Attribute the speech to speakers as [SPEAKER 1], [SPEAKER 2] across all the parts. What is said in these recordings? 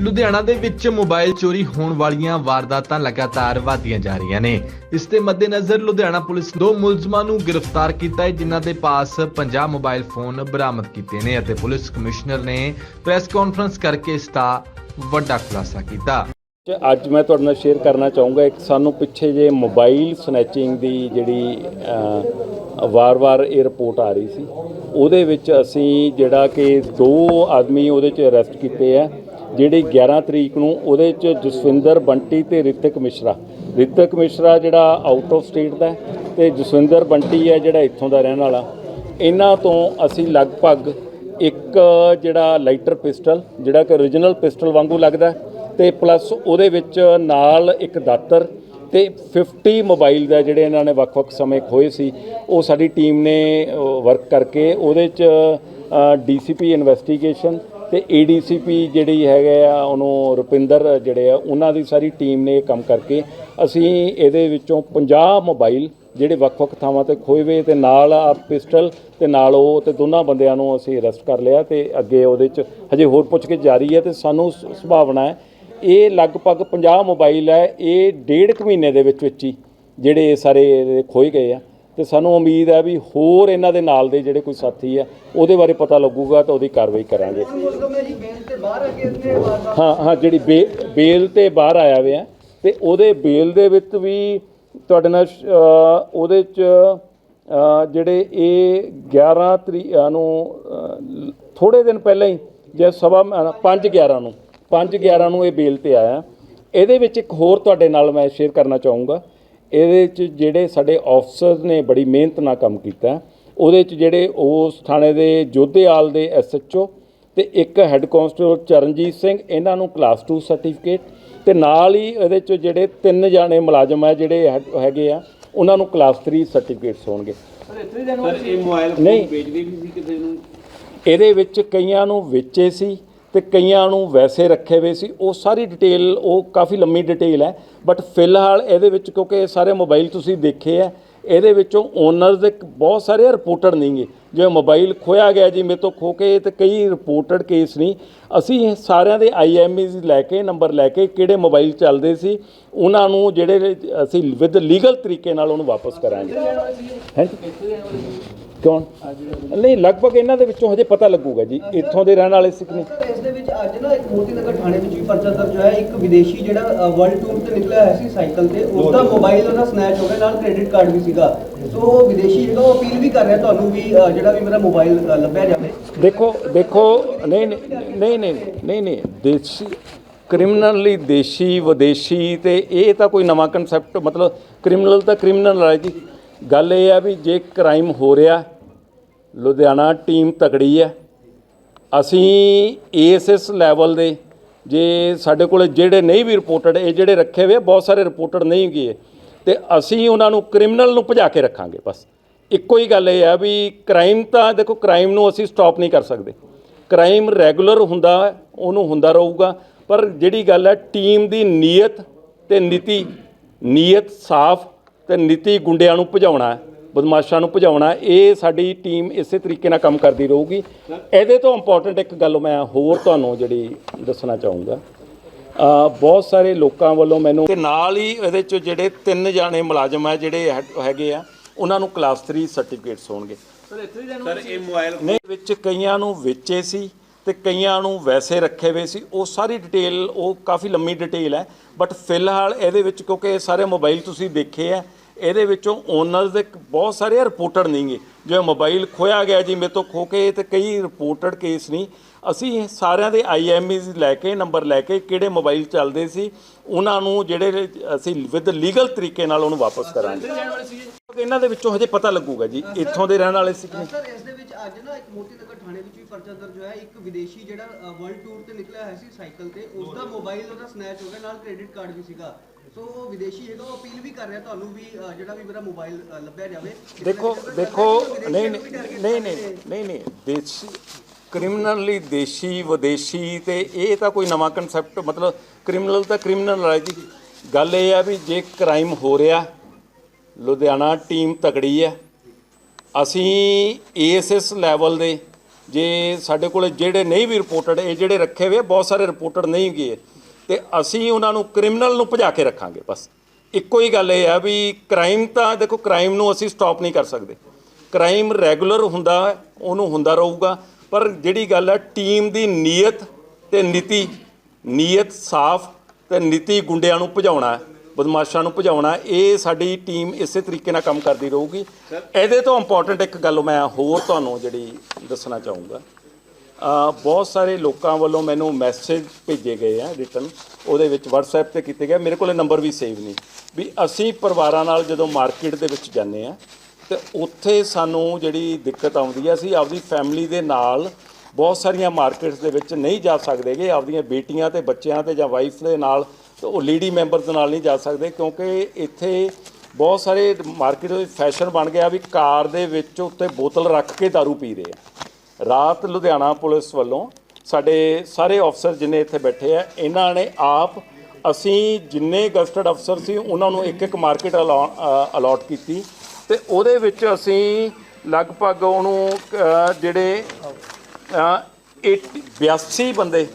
[SPEAKER 1] ਲੁਧਿਆਣਾ ਦੇ ਵਿੱਚ ਮੋਬਾਈਲ ਚੋਰੀ ਹੋਣ ਵਾਲੀਆਂ ਵਾਰਦਾਤਾਂ ਲਗਾਤਾਰ ਵਧਦੀਆਂ ਜਾ ਰਹੀਆਂ ਨੇ। ਇਸ ਦੇ ਮੱਦੇਨਜ਼ਰ ਲੁਧਿਆਣਾ ਪੁਲਿਸ ਦੋ ਮੁਲਜ਼ਮਾਂ ਨੂੰ ਗ੍ਰਿਫਤਾਰ ਕੀਤਾ ਹੈ, ਜਿਨ੍ਹਾਂ ਦੇ ਪਾਸ 50 ਮੋਬਾਈਲ ਫੋਨ ਬਰਾਮਦ ਕੀਤੇ ਨੇ ਅਤੇ ਪੁਲਿਸ ਕਮਿਸ਼ਨਰ ਨੇ ਪ੍ਰੈਸ ਕਾਨਫਰੰਸ ਕਰਕੇ ਇਸ ਦਾ ਵੱਡਾ ਖੁਲਾਸਾ ਕੀਤਾ।
[SPEAKER 2] ਅੱਜ ਮੈਂ ਤੁਹਾਡੇ ਨਾਲ ਸ਼ੇਅਰ ਕਰਨਾ ਚਾਹੂੰਗਾ, ਇੱਕ ਸਾਨੂੰ ਪਿੱਛੇ ਜੇ ਮੋਬਾਈਲ ਸਨੈਚਿੰਗ ਦੀ ਜਿਹੜੀ ਵਾਰ-ਵਾਰ ਇਹ ਰਿਪੋਰਟ ਆ ਰਹੀ ਸੀ, ਉਹਦੇ ਵਿੱਚ ਅਸੀਂ ਜਿਹੜਾ ਕਿ ਦੋ ਆਦਮੀ ਉਹਦੇ 'ਚ ਅਰੈਸਟ ਕੀਤੇ ਆ ਜਿਹੜੀ 11 ਤਰੀਕ ਨੂੰ ਉਹਦੇ 'ਚ ਜਸਵਿੰਦਰ ਬੰਟੀ ਤੇ ਰਿਤਿਕ ਮਿਸ਼ਰਾ। ਰਿਤਿਕ ਮਿਸ਼ਰਾ ਜਿਹੜਾ ਆਊਟ ਆਫ ਸਟੇਟ ਦਾ ਹੈ ਤੇ ਜਸਵਿੰਦਰ ਬੰਟੀ ਹੈ ਜਿਹੜਾ ਇੱਥੋਂ ਦਾ ਰਹਿਣ ਵਾਲਾ। ਇਹਨਾਂ ਤੋਂ ਅਸੀਂ ਲਗਭਗ ਇੱਕ ਜਿਹੜਾ ਲਾਈਟਰ ਪਿਸਟਲ ਜਿਹੜਾ ਕਿ origignal ਪਿਸਟਲ ਵਾਂਗੂ ਲੱਗਦਾ ਹੈ, ਤੇ ਪਲੱਸ ਉਹਦੇ ਵਿੱਚ ਨਾਲ ਇੱਕ ਦਾਤਰ ਤੇ 50 ਮੋਬਾਈਲ ਦਾ ਜਿਹੜੇ ਇਹਨਾਂ ਨੇ ਵੱਖ-ਵੱਖ ਸਮੇਂ ਖੋਏ ਸੀ ਉਹ ਸਾਡੀ ਟੀਮ ਨੇ ਵਰਕ ਕਰਕੇ ਉਹਦੇ ਚ ਡੀਸੀਪੀ ਇਨਵੈਸਟੀਗੇਸ਼ਨ ਤੇ ਏਡੀਸੀਪੀ ਜਿਹੜੀ ਹੈਗੇ ਆ, ਉਹਨੂੰ ਰੁਪਿੰਦਰ ਜਿਹੜੇ ਆ, ਉਹਨਾਂ ਦੀ ਸਾਰੀ ਟੀਮ ਨੇ ਇਹ ਕੰਮ ਕਰਕੇ ਅਸੀਂ ਇਹਦੇ ਵਿੱਚੋਂ 50 ਮੋਬਾਈਲ ਜਿਹੜੇ ਵੱਖ-ਵੱਖ ਥਾਵਾਂ ਤੇ ਖੋਏ ਹੋਏ ਤੇ ਨਾਲ ਆ ਪਿਸਟਲ ਤੇ ਨਾਲ ਉਹ ਤੇ ਦੋਨਾਂ ਬੰਦਿਆਂ ਨੂੰ ਅਸੀਂ ਅਰੈਸਟ ਕਰ ਲਿਆ ਤੇ ਅੱਗੇ ਉਹਦੇ ਚ ਹਜੇ ਹੋਰ ਪੁੱਛਗਿੱਛ ਜਾਰੀ ਹੈ ਤੇ ਸਾਨੂੰ ਸ- ਸੰਭਾਵਨਾ ਹੈ। ਇਹ ਲਗਭਗ 50 ਮੋਬਾਈਲ ਹੈ, ਇਹ ਡੇਢ ਕੁ ਮਹੀਨੇ ਦੇ ਵਿੱਚ ਵਿੱਚ ਹੀ ਜਿਹੜੇ ਇਹ ਸਾਰੇ ਇਹਦੇ ਖੋਏ ਗਏ ਆ। ਤੇ ਸਾਨੂੰ ਉਮੀਦ ਹੈ ਵੀ ਹੋਰ ਇਹਨਾਂ ਦੇ ਨਾਲ ਦੇ ਜਿਹੜੇ ਕੋਈ ਸਾਥੀ ਆ, ਉਹਦੇ ਬਾਰੇ ਪਤਾ ਲੱਗੂਗਾ ਤਾਂ ਉਹਦੀ ਕਾਰਵਾਈ ਕਰਾਂਗੇ। ਹਾਂ ਹਾਂ, ਜਿਹੜੀ ਬੇ- ਬੇਲ ਤੇ ਬਾਹਰ ਆਇਆ ਹੋਇਆ ਤੇ ਉਹਦੇ ਬੇਲ ਦੇ ਵਿੱਚ ਵੀ ਤੁਹਾਡੇ ਨਾਲ ਉਹਦੇ ਚ ਜਿਹੜੇ ਇਹ 11 ਤਰੀਕ ਨੂੰ ਥੋੜੇ ਦਿਨ ਪਹਿਲਾਂ ਹੀ, ਜੇ ਸਵਾ 5 11 ਨੂੰ 5 11 ਨੂੰ ਇਹ ਬੇਲ ਤੇ ਆਇਆ। ਇਹਦੇ ਵਿੱਚ ਇੱਕ ਹੋਰ ਤੁਹਾਡੇ ਨਾਲ ਮੈਂ ਸ਼ੇਅਰ ਕਰਨਾ ਚਾਹੂੰਗਾ। ਇਹਦੇ ਚ ਜਿਹੜੇ ਸਾਡੇ ਆਫਸਰਸ ਨੇ ਬੜੀ ਮਿਹਨਤ ਨਾਲ ਕੰਮ ਕੀਤਾ ਉਹਦੇ ਚ ਜਿਹੜੇ ਉਸ ਥਾਣੇ ਦੇ ਜੋਧੇਆਲ ਦੇ ਐਸਐਚਓ ਤੇ ਇੱਕ ਹੈੱਡ ਕਾਂਸਟੇਬਲ ਚਰਨਜੀਤ ਸਿੰਘ ਇਹਨਾਂ ਨੂੰ ਕਲਾਸ 2 ਸਰਟੀਫਿਕੇਟ ਤੇ ਨਾਲ ਹੀ ਇਹਦੇ ਚ ਜਿਹੜੇ ਤਿੰਨ ਜਾਣੇ ਮੁਲਾਜ਼ਮ ਹੈ ਜਿਹੜੇ ਹੈ- ਹੈਗੇ ਆ ਉਹਨਾਂ ਨੂੰ ਕਲਾਸ 3 ਸਰਟੀਫਿਕੇਟਸ ਹੋਣਗੇ।
[SPEAKER 3] ਸਰ ਇਹ ਮੋਬਾਈਲ ਫੋਨ। ਵੇਚਦੇ ਵੀ ਸੀ ਕਿਸੇ ਨੂੰ?
[SPEAKER 2] ਇਹਦੇ ਵਿੱਚ ਕਈਆਂ ਨੂੰ ਵੇਚੇ ਸੀ ਤੇ ਕਈਆਂ ਨੂੰ ਵੈਸੇ ਰੱਖੇ ਹੋਏ ਸੀ। ਉਹ ਸਾਰੀ ਡਿਟੇਲ ਉਹ ਕਾਫੀ ਲੰਮੀ ਡਿਟੇਲ ਹੈ। ਬਟ ਫਿਲਹਾਲ ਇਹਦੇ ਵਿੱਚ ਕਿਉਂਕਿ ਇਹ ਸਾਰੇ ਮੋਬਾਈਲ ਤੁਸੀਂ ਦੇਖੇ ਆ ਇਹਦੇ ਵਿੱਚੋਂ ਓਨਰਸ ਦੇ ਬਹੁਤ ਸਾਰੇ ਰਿਪੋਰਟਡ ਨਹੀਂਗੇ ਜਿਵੇਂ ਮੋਬਾਈਲ ਖੋਇਆ ਗਿਆ ਜੀ ਮੇਰੇ ਤੋਂ ਖੋ ਕੇ ਤੇ ਕਈ ਰਿਪੋਰਟਡ ਕੇਸ ਨਹੀਂ। ਅਸੀਂ ਇਹ ਸਾਰਿਆਂ ਦੇ ਆਈਐਮਈਜ਼ ਲੈ ਕੇ ਨੰਬਰ ਲੈ ਕੇ ਕਿਹੜੇ ਮੋਬਾਈਲ ਚੱਲਦੇ ਸੀ ਉਹਨਾਂ ਨੂੰ ਜਿਹੜੇ ਅਸੀਂ ਵਿਦ ਲੀਗਲ ਤਰੀਕੇ ਨਾਲ ਉਹਨੂੰ ਵਾਪਸ ਕਰਾਂਗੇ। ਕੌਣ? ਨਹੀਂ ਲਗਭਗ ਇਹਨਾਂ ਦੇ ਵਿੱਚੋਂ ਹਜੇ ਪਤਾ ਲੱਗੂਗਾ ਜੀ ਇੱਥੋਂ ਦੇ ਰਹਿਣ ਵਾਲੇ ਸਿੱਖ ਨੇ।
[SPEAKER 4] ਇਸ ਦੇ ਵਿੱਚ ਅੱਜ ਨਾ ਇੱਕ ਮੋਤੀ ਨਗਰ ਥਾਣੇ ਵਿੱਚ ਵੀ ਪਰਚਾ ਦਰਜ ਹੋਇਆ। ਇੱਕ ਵਿਦੇਸ਼ੀ ਜਿਹੜਾ ਵਰਲਡ ਟੂਰ ਤੇ ਨਿਕਲਿਆ ਹੋਇਆ ਸੀ ਸਾਈਕਲ ਤੇ ਉਸ ਦਾ ਮੋਬਾਈਲ ਉਹਦਾ ਸਨੈਚ ਹੋ ਗਿਆ ਨਾਲ ਕ੍ਰੈਡਿਟ ਕਾਰਡ ਵੀ ਸੀਗਾ। ਸੋ ਉਹ ਵਿਦੇਸ਼ੀ ਜਿਹੜਾ ਉਹ ਅਪੀਲ ਵੀ ਕਰ ਰਿਹਾ ਤੁਹਾਨੂੰ ਵੀ ਜਿਹੜਾ ਵੀ ਮੇਰਾ ਮੋਬਾਈਲ ਲੱਭਿਆ ਜਾਵੇ।
[SPEAKER 2] ਦੇਖੋ ਦੇਖੋ ਨਹੀਂ ਨਹੀਂ ਨਹੀਂ ਨਹੀਂ ਨਹੀਂ ਦੇਸ਼ੀ ਕ੍ਰਿਮੀਨਲੀ ਦੇਸ਼ੀ ਵਿਦੇਸ਼ੀ ਤੇ ਇਹ ਤਾਂ ਕੋਈ ਨਵਾਂ ਕਨਸੈਪਟ ਮਤਲਬ ਕ੍ਰਿਮੀਨਲ ਤਾਂ ਕ੍ਰਿਮੀਨਲ ਹੈ ਜੀ। ਗੱਲ ਇਹ ਆ ਵੀ ਜੇ ਕ੍ਰਾਈਮ ਹੋ ਰਿਹਾ, ਲੁਧਿਆਣਾ ਟੀਮ ਤਕੜੀ ਹੈ ਅਸੀਂ ਇਸ ਇਸ ਲੈਵਲ ਦੇ, ਜੇ ਸਾਡੇ ਕੋਲ ਜਿਹੜੇ ਨਹੀਂ ਵੀ ਰਿਪੋਰਟਡ ਇਹ ਜਿਹੜੇ ਰੱਖੇ ਹੋਏ ਬਹੁਤ ਸਾਰੇ ਰਿਪੋਰਟਡ ਨਹੀਂ ਗਏ। ਤੇ ਅਸੀਂ ਉਹਨਾਂ ਨੂੰ ਕ੍ਰਿਮੀਨਲ ਨੂੰ ਭਜਾ ਕੇ ਰੱਖਾਂਗੇ ਬਸ। ਇੱਕੋ ਹੀ ਗੱਲ ਇਹ ਆ ਵੀ ਕ੍ਰਾਈਮ ਤਾਂ ਦੇਖੋ ਕ੍ਰਾਈਮ ਨੂੰ ਅਸੀਂ ਸਟਾਪ ਨਹੀਂ ਕਰ ਸਕਦੇ। ਕ੍ਰਾਈਮ ਰੈਗੂਲਰ ਹੁੰਦਾ, ਉਹਨੂੰ ਹੁੰਦਾ ਰਹੂਗਾ। ਪਰ ਜਿਹੜੀ ਗੱਲ ਹੈ ਟੀਮ ਦੀ ਨੀਅਤ ਤੇ ਨੀਤੀ, ਨੀਅਤ ਸਾਫ਼ ਤੇ ਨੀਤੀ ਗੁੰਡਿਆਂ ਨੂੰ ਭਜਾਉਣਾ ਬਦਮਾਸ਼ਾਂ ਨੂੰ ਭਜਾਉਣਾ। ਇਹ ਸਾਡੀ ਟੀਮ ਇਸੇ ਤਰੀਕੇ ਨਾਲ ਕੰਮ ਕਰਦੀ ਰਹੂਗੀ। ਇਹਦੇ ਤੋਂ ਇੰਪੋਰਟੈਂਟ ਇੱਕ ਗੱਲ ਮੈਂ ਹੋਰ ਤੁਹਾਨੂੰ ਜਿਹੜੀ ਦੱਸਣਾ ਚਾਹੂੰਗਾ। ਬਹੁਤ ਸਾਰੇ ਲੋਕਾਂ ਵੱਲੋਂ ਮੈਨੂੰ ਤੇ ਨਾਲ ਹੀ ਇਹਦੇ ਚ ਜਿਹੜੇ ਤਿੰਨ ਜਾਣੇ ਮੁਲਾਜ਼ਮ ਹੈ ਜਿਹੜੇ ਹੈ- ਹੈਗੇ ਆ ਉਹਨਾਂ ਨੂੰ ਕਲਾਸ 3 ਸਰਟੀਫਿਕੇਟਸ ਹੋਣਗੇ।
[SPEAKER 3] ਸਰ ਇਹ ਮੋਬਾਈਲ
[SPEAKER 2] ਨੇ ਵਿੱਚ ਕਈਆਂ ਨੂੰ ਵੇਚੇ ਸੀ ਤੇ ਕਈਆਂ ਨੂੰ ਵੈਸੇ ਰੱਖੇ ਹੋਏ ਸੀ। ਉਹ ਸਾਰੀ ਡਿਟੇਲ ਉਹ ਕਾਫੀ ਲੰਮੀ ਡਿਟੇਲ ਹੈ। ਬਟ ਫਿਲਹਾਲ ਇਹਦੇ ਵਿੱਚ ਕਿਉਂਕਿ ਇਹ ਸਾਰੇ ਮੋਬਾਈਲ ਤੁਸੀਂ ਦੇਖੇ ਆ ਇਹਦੇ ਵਿੱਚੋਂ ਓਨਰਸ ਦੇ ਬਹੁਤ ਸਾਰੇ ਰਿਪੋਰਟਡ ਨਹੀਂਗੇ ਜਿਵੇਂ ਮੋਬਾਈਲ ਖੋਇਆ ਗਿਆ ਜੀ ਮੇਰੇ ਤੋਂ ਖੋ ਕੇ ਤੇ ਕਈ ਰਿਪੋਰਟਡ ਕੇਸ ਨਹੀਂ। ਅਸੀਂ ਸਾਰਿਆਂ ਦੇ ਆਈਐਮਈਜ਼ ਲੈ ਕੇ ਨੰਬਰ ਲੈ ਕੇ ਕਿਹੜੇ ਮੋਬਾਈਲ ਚੱਲਦੇ ਸੀ ਉਹਨਾਂ ਨੂੰ ਜਿਹੜੇ ਅਸੀਂ ਵਿਦ ਲੀਗਲ ਤਰੀਕੇ ਨਾਲ ਉਹਨੂੰ ਵਾਪਸ ਕਰਾਂਗੇ। ਇਹਨਾਂ ਦੇ ਵਿੱਚੋਂ ਹਜੇ ਪਤਾ ਲੱਗੂਗਾ ਜੀ ਇੱਥੋਂ ਦੇ ਰਹਿਣ ਵਾਲੇ ਸਿੱਖ ਨੇ
[SPEAKER 4] ਸਰ ਇਸ ਦੇ ਵਿੱਚ ਅੱਜ ਨਾ ਇੱਕ ਨਗਰ ਥਾਣੇ ਵਿੱਚ ਵੀ ਪਰਚਾ ਦਰਜ ਹੋਇਆ। ਇੱਕ ਵਿਦੇਸ਼ੀ ਜਿਹੜਾ ਵਰਲਡ ਟੂਰ ਤੇ ਨਿਕਲਿਆ ਹੋਇਆ ਸੀ ਸਾਈਕਲ ਤੇ ਉਸ ਦਾ ਮੋਬਾਈਲ ਉਹਦਾ ਸਨੈਚ ਹੋ ਗਿਆ ਨਾਲ ਕ੍ਰੈਡਿਟ ਕਾਰਡ ਵੀ ਸੀਗਾ। ਸੋ ਉਹ ਵਿਦੇਸ਼ੀ ਹੈਗਾ ਉਹ ਅਪੀਲ ਵੀ ਕਰ ਰਿਹਾ ਤੁਹਾਨੂੰ ਵੀ ਜਿਹੜਾ ਵੀ ਮੇਰਾ ਮੋਬਾਈਲ ਲੱਭਿਆ ਜਾਵੇ।
[SPEAKER 2] ਦੇਖੋ ਦੇਖੋ ਨਹੀਂ ਨਹੀਂ ਨਹੀਂ ਨਹੀਂ ਨਹੀਂ ਦੇਸ਼ੀ ਕ੍ਰਿਮੀਨਲੀ ਦੇਸ਼ੀ ਵਿਦੇਸ਼ੀ ਤੇ ਇਹ ਤਾਂ ਕੋਈ ਨਵਾਂ ਕਨਸੈਪਟ ਮਤਲਬ ਕ੍ਰਿਮੀਨਲ ਤਾਂ ਕ੍ਰਿਮੀਨਲ ਹੈ ਜੀ। ਗੱਲ ਇਹ ਆ ਵੀ ਜੇ ਕ੍ਰਾਈਮ ਹੋ ਰਿਹਾ ਲੁਧਿਆਣਾ ਟੀਮ ਤਕੜੀ ਹੈ ਅਸੀਂ ਇਸ ਇਸ ਲੈਵਲ ਦੇ ਜੇ ਸਾਡੇ ਕੋਲੇ ਜਿਹੜੇ ਨਹੀਂ ਵੀ ਰਿਪੋਰਟਡ ਇਹ ਜਿਹੜੇ ਰੱਖੇ ਹੋਏ ਬਹੁਤ ਸਾਰੇ ਰਿਪੋਰਟਡ ਨਹੀਂ ਗਏ। ਤੇ ਅਸੀਂ ਉਹਨਾਂ ਨੂੰ ਕ੍ਰਿਮੀਨਲ ਨੂੰ ਭਜਾ ਕੇ ਰੱਖਾਂਗੇ, ਬਸ। ਇੱਕੋ ਹੀ ਗੱਲ ਇਹ ਆ ਵੀ ਕ੍ਰਾਈਮ ਤਾਂ ਦੇਖੋ ਕ੍ਰਾਈਮ ਨੂੰ ਅਸੀਂ ਸਟਾਪ ਨਹੀਂ ਕਰ ਸਕਦੇ। ਕ੍ਰਾਈਮ ਰੈਗੂਲਰ ਹੁੰਦਾ, ਉਹਨੂੰ ਹੁੰਦਾ ਰਹੂਗਾ, ਪਰ ਜਿਹੜੀ ਗੱਲ ਹੈ ਟੀਮ ਦੀ ਨੀਅਤ ਤੇ ਨੀਤੀ, ਨੀਅਤ ਸਾਫ਼ ਤੇ ਨੀਤੀ ਗੁੰਡਿਆਂ ਨੂੰ ਭਜਾਉਣਾ। ਹੈ ਬਦਮਾਸ਼ਾਂ ਨੂੰ ਭਜਾਉਣਾ। ਇਹ ਸਾਡੀ ਟੀਮ ਇਸੇ ਤਰੀਕੇ ਨਾਲ ਕੰਮ ਕਰਦੀ ਰਹੂਗੀ। ਇਹਦੇ ਤੋਂ ਇੰਪੋਰਟੈਂਟ ਇੱਕ ਗੱਲ ਮੈਂ ਹੋਰ ਤੁਹਾਨੂੰ ਜਿਹੜੀ ਦੱਸਣਾ ਚਾਹੂੰਗਾ। ਬਹੁਤ ਸਾਰੇ ਲੋਕਾਂ ਵੱਲੋਂ ਮੈਨੂੰ ਮੈਸੇਜ ਭੇਜੇ ਗਏ ਆ ਰਿਟਨ ਉਹਦੇ ਵਿੱਚ WhatsApp ਤੇ ਕੀਤੇ ਗਏ। ਮੇਰੇ ਕੋਲੇ ਨੰਬਰ ਵੀ ਸੇਵ ਨਹੀਂ ਵੀ ਅਸੀਂ ਪਰਿਵਾਰਾਂ ਨਾਲ ਜਦੋਂ ਮਾਰਕੀਟ ਦੇ ਵਿੱਚ ਜਾਂਦੇ ਆ ਤੇ ਉੱਥੇ ਸਾਨੂੰ ਜਿਹੜੀ ਦਿੱਕਤ ਆਉਂਦੀ ਆ ਅਸੀਂ ਆਪਦੀ ਫੈਮਿਲੀ ਦੇ ਨਾਲ ਬਹੁਤ ਸਾਰੀਆਂ ਮਾਰਕੀਟਸ ਦੇ ਵਿੱਚ ਨਹੀਂ ਜਾ ਸਕਦੇਗੇ ਆਪਦੀਆਂ ਬੇਟੀਆਂ ਤੇ ਬੱਚਿਆਂ ਤੇ ਜਾਂ ਵਾਈਫ ਦੇ ਨਾਲ ਤੇ ਉਹ ਲੇਡੀ ਮੈਂਬਰ ਦੇ ਨਾਲ ਨਹੀਂ ਜਾ ਸਕਦੇ ਕਿਉਂਕਿ ਇੱਥੇ ਬਹੁਤ ਸਾਰੇ ਮਾਰਕੀਟ ਵਿੱਚ ਫੈਸ਼ਨ ਬਣ ਗਿਆ ਵੀ ਕਾਰ ਦੇ ਵਿੱਚ ਉੱਤੇ ਬੋਤਲ ਰੱਖ ਕੇ दारू ਪੀ ਰਹੇ ਆ। ਰਾਤ ਲੁਧਿਆਣਾ ਪੁਲਿਸ ਵੱਲੋਂ ਸਾਡੇ ਸਾਰੇ ਅਫਸਰ ਜਿੰਨੇ ਇੱਥੇ ਬੈਠੇ ਆ ਇਹਨਾਂ ਨੇ ਆਪ ਅਸੀਂ ਜਿੰਨੇ ਗਸਟਡ ਅਫਸਰ ਸੀ ਉਹਨਾਂ ਨੂੰ ਇੱਕ ਇੱਕ ਮਾਰਕੀਟ ਅਲਾਟ ਕੀਤੀ ਤੇ ਉਹਦੇ ਵਿੱਚ ਅਸੀਂ ਲਗਭਗ ਉਹਨੂੰ ਜਿਹੜੇ ਅ, 80 82 ਬੰਦੇ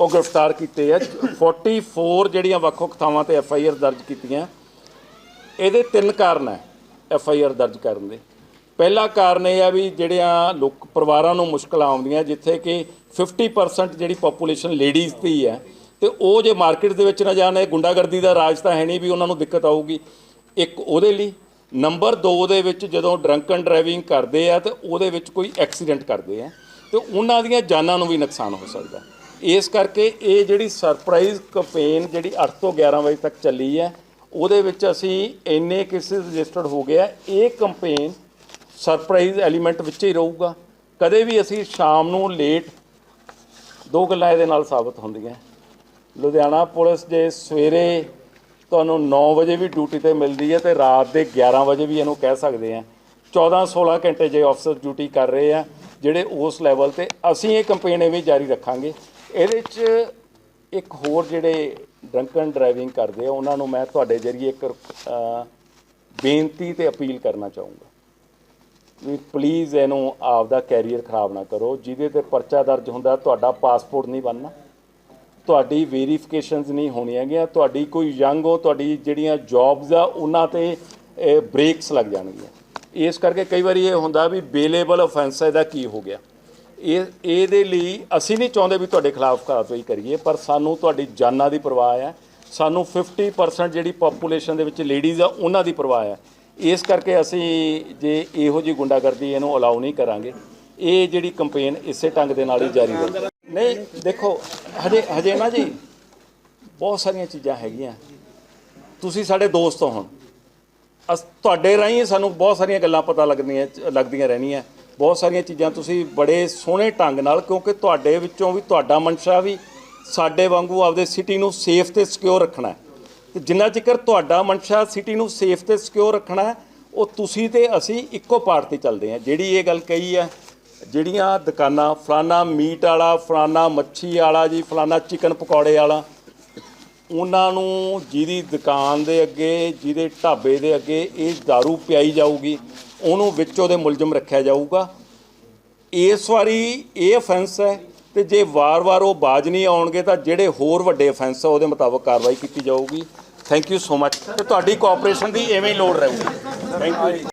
[SPEAKER 2] ਉਹ ਗ੍ਰਿਫਤਾਰ ਕੀਤੇ ਆ। 44 ਜਿਹੜੀਆਂ ਵੱਖ-ਵੱਖ ਥਾਵਾਂ ਤੇ ਐਫ ਆਈ ਆਰ ਦਰਜ ਕੀਤੀਆਂ। ਇਹਦੇ ਤਿੰਨ ਕਾਰਨ ਹੈ ਐਫ ਆਈ ਆਰ ਦਰਜ ਕਰਨ ਦੇ। ਪਹਿਲਾ ਕਾਰਨ ਇਹ ਆ ਵੀ ਜਿਹੜਿਆਂ ਲੋਕ ਪਰਿਵਾਰਾਂ ਨੂੰ ਮੁਸ਼ਕਲਾਂ ਆਉਂਦੀਆਂ, ਜਿੱਥੇ ਕਿ 50% ਜਿਹੜੀ ਪੋਪੂਲੇਸ਼ਨ ਲੇਡੀਜ਼ ਦੀ ਹੈ, ਤੇ ਉਹ ਜੇ ਮਾਰਕੀਟ ਦੇ ਵਿੱਚ ਨਾ ਜਾਣ, ਇਹ ਗੁੰਡਾਗਰਦੀ ਦਾ ਰਾਜ ਤਾਂ ਹੈ ਨਹੀਂ ਵੀ ਉਹਨਾਂ ਨੂੰ ਦਿੱਕਤ ਆਊਗੀ। ਇੱਕ ਉਹਦੇ ਲਈ। ਨੰਬਰ 2 ਦੇ ਵਿੱਚ ਜਦੋਂ ਡਰੰਕ ਐਂਡ ਡਰਾਈਵਿੰਗ ਕਰਦੇ ਆ, ਤੇ ਉਹਦੇ ਵਿੱਚ ਕੋਈ ਐਕਸੀਡੈਂਟ ਕਰਦੇ ਆ, ਤੇ ਉਹਨਾਂ ਦੀਆਂ ਜਾਨਾਂ ਨੂੰ ਵੀ ਨੁਕਸਾਨ ਹੋ ਸਕਦਾ। ਇਸ ਕਰਕੇ ਇਹ ਜਿਹੜੀ ਸਰਪ੍ਰਾਈਜ਼ ਕੈਂਪੇਨ ਜਿਹੜੀ 8 ਤੋਂ 11 ਵਜੇ ਤੱਕ ਚੱਲੀ ਹੈ, ਉਹਦੇ ਵਿੱਚ ਅਸੀਂ ਇੰਨੇ ਕੇਸਿਸ ਰਜਿਸਟਰਡ ਹੋ ਗਿਆ ਇਹ ਕੈਂਪੇਨ ਸਰਪ੍ਰਾਈਜ਼ ਐਲੀਮੈਂਟ ਵਿੱਚ ਹੀ ਰਹੂਗਾ। ਕਦੇ ਵੀ ਅਸੀਂ ਸ਼ਾਮ ਨੂੰ ਲੇਟ ਦੋ ਗੱਲਾਂ ਇਹਦੇ ਨਾਲ ਸਾਬਤ ਹੁੰਦੀਆਂ। ਲੁਧਿਆਣਾ ਪੁਲਿਸ ਜੇ ਸਵੇਰੇ ਤੁਹਾਨੂੰ 9 ਵਜੇ ਵੀ ਡਿਊਟੀ ਤੇ ਮਿਲਦੀ ਹੈ ਤੇ ਰਾਤ ਦੇ 11 ਵਜੇ ਵੀ ਇਹਨੂੰ ਕਹਿ ਸਕਦੇ ਆ 14 16 ਘੰਟੇ ਜੇ ਅਫਸਰ ਡਿਊਟੀ ਕਰ ਰਹੇ ਆ, ਜਿਹੜੇ ਉਸ ਲੈਵਲ ਤੇ ਅਸੀਂ ਇਹ ਕੰਪੇਨ ਐਵੇਂ ਜਾਰੀ ਰੱਖਾਂਗੇ। ਇਹਦੇ 'ਚ ਇੱਕ ਹੋਰ ਜਿਹੜੇ ਡਰੰਕਨ ਡਰਾਈਵਿੰਗ ਕਰਦੇ ਆ, ਉਹਨਾਂ ਨੂੰ ਮੈਂ ਤੁਹਾਡੇ ਜਰੀਏ ਇੱਕ ਬੇਨਤੀ ਤੇ ਅਪੀਲ ਕਰਨਾ ਚਾਹੂੰਗਾ ਵੀ ਪਲੀਜ਼ ਇਹਨੂੰ ਆਪ ਦਾ ਕੈਰੀਅਰ ਖਰਾਬ ਨਾ ਕਰੋ, ਜਿਹਦੇ ਤੇ ਪਰਚਾ ਦਰਜ ਹੁੰਦਾ, ਤੁਹਾਡਾ ਪਾਸਪੋਰਟ ਨਹੀਂ ਬਣਨਾ। ਤੁਹਾਡੀ ਵੈਰੀਫਿਕੇਸ਼ਨਸ ਨਹੀਂ ਹੋਣੀਆਂ ਹੈਗੀਆਂ, ਤੁਹਾਡੀ ਕੋਈ ਯੰਗ ਹੋ, ਤੁਹਾਡੀ ਜਿਹੜੀਆਂ ਜੌਬਸ ਆ, ਉਹਨਾਂ ਤੇ ਬ੍ਰੇਕਸ ਲੱਗ ਜਾਣਗੀਆਂ। ਇਸ ਕਰਕੇ ਕਈ ਵਾਰੀ ਇਹ ਹੁੰਦਾ ਵੀ ਬੇਲੇਬਲ ਅਫੈਂਸ ਇਹਦਾ ਕੀ ਹੋ ਗਿਆ। ਇਹ, ਇਹਦੇ ਲਈ ਅਸੀਂ ਨਹੀਂ ਚਾਹੁੰਦੇ ਵੀ ਤੁਹਾਡੇ ਖਿਲਾਫ ਕਾਰਵਾਈ ਕਰੀਏ, ਪਰ ਸਾਨੂੰ ਤੁਹਾਡੀ ਜਾਨਾਂ ਦੀ ਪਰਵਾਹ ਹੈ। ਸਾਨੂੰ 50% ਜਿਹੜੀ ਪੋਪੂਲੇਸ਼ਨ ਦੇ ਵਿੱਚ ਲੇਡੀਜ਼ ਆ, ਉਹਨਾਂ ਦੀ ਪਰਵਾਹ ਹੈ। ਇਸ ਕਰਕੇ ਅਸੀਂ ਜੇ ਇਹੋ ਜੀ ਗੁੰਡਾਗਰਦੀ ਇਹਨੂੰ ਅਲਾਉ ਨਹੀਂ ਕਰਾਂਗੇ। ਇਹ ਜਿਹੜੀ ਕੰਪੇਨ ਇਸੇ ਢੰਗ ਦੇ ਨਾਲ ਹੀ ਜਾਰੀ ਰਹੇਗੀ। ਨਹੀਂ, ਦੇਖੋ, ਹਜੇ ਹਜੇ ਨਾ ਜੀ, ਬਹੁਤ ਸਾਰੀਆਂ ਚੀਜ਼ਾਂ ਹੈਗੀਆਂ। ਤੁਸੀਂ ਸਾਡੇ ਦੋਸਤ ਹੋ ਹੁਣ। ਅਸ, ਤੁਹਾਡੇ ਰਾਹੀਂ ਸਾਨੂੰ ਬਹੁਤ ਸਾਰੀਆਂ ਗੱਲਾਂ ਪਤਾ ਲੱਗਦੀਆਂ ਲੱਗਦੀਆਂ ਰਹਿਣੀਆਂ। ਬਹੁਤ ਸਾਰੀਆਂ ਚੀਜ਼ਾਂ ਤੁਸੀਂ ਬੜੇ ਸੋਹਣੇ ਢੰਗ ਨਾਲ, ਕਿਉਂਕਿ ਤੁਹਾਡੇ ਵਿੱਚੋਂ ਵੀ ਤੁਹਾਡਾ ਮਨਸ਼ਾ ਵੀ ਸਾਡੇ ਵਾਂਗੂ ਆਪਦੇ ਸਿਟੀ ਨੂੰ ਸੇਫ ਤੇ ਸਿਕਿਉਰ ਰੱਖਣਾ ਹੈ। ਤੇ ਜਿੰਨਾ ਚਿਰ ਤੁਹਾਡਾ ਮਨਸ਼ਾ ਸਿਟੀ ਨੂੰ ਸੇਫ ਤੇ ਸਿਕਿਉਰ ਰੱਖਣਾ ਹੈ, ਉਹ ਤੁਸੀਂ ਤੇ ਅਸੀਂ ਇੱਕੋ ਪਾਰਟ ਤੇ ਚੱਲਦੇ ਹਾਂ। ਜਿਹੜੀ ਇਹ ਗੱਲ ਕਹੀ ਹੈ, ਜਿਹੜੀਆਂ ਦੁਕਾਨਾਂ, ਫਲਾਨਾ ਮੀਟ ਵਾਲਾ, ਫਲਾਨਾ ਮੱਛੀ ਵਾਲਾ ਜੀ, ਫਲਾਨਾ ਚਿਕਨ ਪਕੌੜੇ ਵਾਲਾ, ਉਹਨਾਂ ਨੂੰ ਜਿਹਦੀ ਦੁਕਾਨ ਦੇ ਅੱਗੇ, ਜਿਹਦੇ ਢਾਬੇ ਦੇ ਅੱਗੇ ਇਹ दारू ਪਿਆਈ ਜਾਊਗੀ ਉਹਨੂੰ ਵਿੱਚ ਉਹਦੇ ਮੁਲਜ਼ਮ ਰੱਖਿਆ ਜਾਊਗਾ। ਇਸ ਵਾਰੀ ਇਹ ਅਫੈਂਸ ਹੈ ਤੇ ਜੇ ਵਾਰ-ਵਾਰ ਉਹ ਬਾਜ ਨਹੀਂ ਆਉਣਗੇ ਤਾਂ ਜਿਹੜੇ ਹੋਰ ਵੱਡੇ ਅਫੈਂਸ ਆ ਉਹਦੇ ਮੁਤਾਬਕ ਕਾਰਵਾਈ ਕੀਤੀ ਜਾਊਗੀ। ਥੈਂਕ ਯੂ ਸੋ ਮਚ ਤੇ ਤੁਹਾਡੀ ਕੋਆਪਰੇਸ਼ਨ ਦੀ ਐਵੇਂ ਹੀ ਲੋੜ ਰਹੂਗੀ। ਥੈਂਕ ਯੂ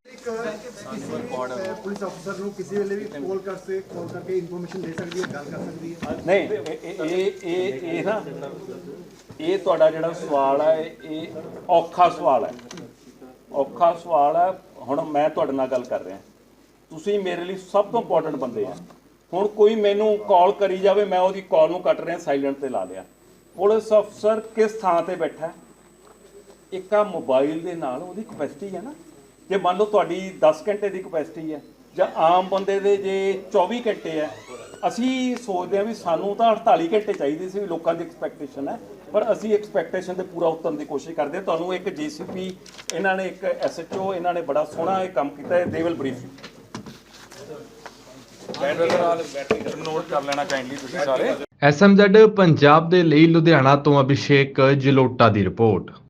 [SPEAKER 5] ਪੁਲਿਸ ਅਫਸਰ ਨੂੰ ਕਿਸੇ ਵੇਲੇ ਵੀ ਕਾਲ ਕਰ ਸੇ ਕਾਲ ਕਰਕੇ ਇਨਫੋਰਮੇਸ਼ਨ ਦੇ ਸਕਦੀ ਹੈ ਗੱਲ ਕਰ ਸਕਦੀ ਹੈ।
[SPEAKER 2] ਨਹੀਂ ਇਹ ਇਹ ਇਹ ਇਹ ਨਾ ਇਹ ਤੁਹਾਡਾ ਜਿਹੜਾ ਸਵਾਲ ਹੈ ਇਹ ਔਖਾ ਸਵਾਲ ਹੈ। ਔਖਾ ਸਵਾਲ ਹੈ ਹੁਣ ਮੈਂ ਤੁਹਾਡੇ ਨਾਲ ਗੱਲ ਕਰ ਰਿਹਾ। ਤੁਸੀਂ ਮੇਰੇ ਲਈ ਸਭ ਤੋਂ ਇੰਪੋਰਟੈਂਟ ਬੰਦੇ ਆ। ਹੁਣ ਕੋਈ ਮੈਨੂੰ ਕਾਲ ਕਰੀ ਜਾਵੇ, ਮੈਂ ਉਹਦੀ ਕਾਲ ਨੂੰ ਕੱਟ ਰਿਹਾ ਸਾਇਲੈਂਟ ਤੇ ਲਾ ਲਿਆ। ਪੁਲਿਸ ਅਫਸਰ ਕਿਸ ਥਾਂ ਤੇ ਬੈਠਾ ਇੱਕ ਆ ਮੋਬਾਈਲ ਦੇ ਨਾਲ ਉਹਦੀ ਕਪੈਸਿਟੀ ਹੈ ਨਾ। ਜੇ ਮੰਨ ਲਓ ਤੁਹਾਡੀ 10 ਘੰਟੇ ਦੀ ਕਪੈਸਿਟੀ ਹੈ ਜਾਂ ਆਮ ਬੰਦੇ ਦੇ ਜੇ 24 ਘੰਟੇ ਹੈ ਅਸੀਂ ਸੋਚਦੇ ਹਾਂ ਵੀ ਸਾਨੂੰ ਤਾਂ 48 ਘੰਟੇ ਚਾਹੀਦੇ ਸੀ ਵੀ ਲੋਕਾਂ ਦੀ ਐਕਸਪੈਕਟੇਸ਼ਨ ਹੈ ਪਰ ਅਸੀਂ ਐਕਸਪੈਕਟੇਸ਼ਨ ਤੇ ਪੂਰਾ ਉਤਰਨ ਦੀ ਕੋਸ਼ਿਸ਼ ਕਰਦੇ ਹਾਂ। ਤੁਹਾਨੂੰ ਇੱਕ ਜੀਸੀਪੀ ਇਹਨਾਂ ਨੇ ਇੱਕ ਐਸਐਚਓ ਇਹਨਾਂ ਨੇ ਬੜਾ ਸੋਹਣਾ ਇਹ ਕੰਮ ਕੀਤਾ ਹੈ। They will brief
[SPEAKER 1] SMZ Punjab ਦੇ ਲਈ ਲੁਧਿਆਣਾ ਤੋਂ ਅਭਿਸ਼ੇਕ ਜਲੋਟਾ ਦੀ ਰਿਪੋਰਟ।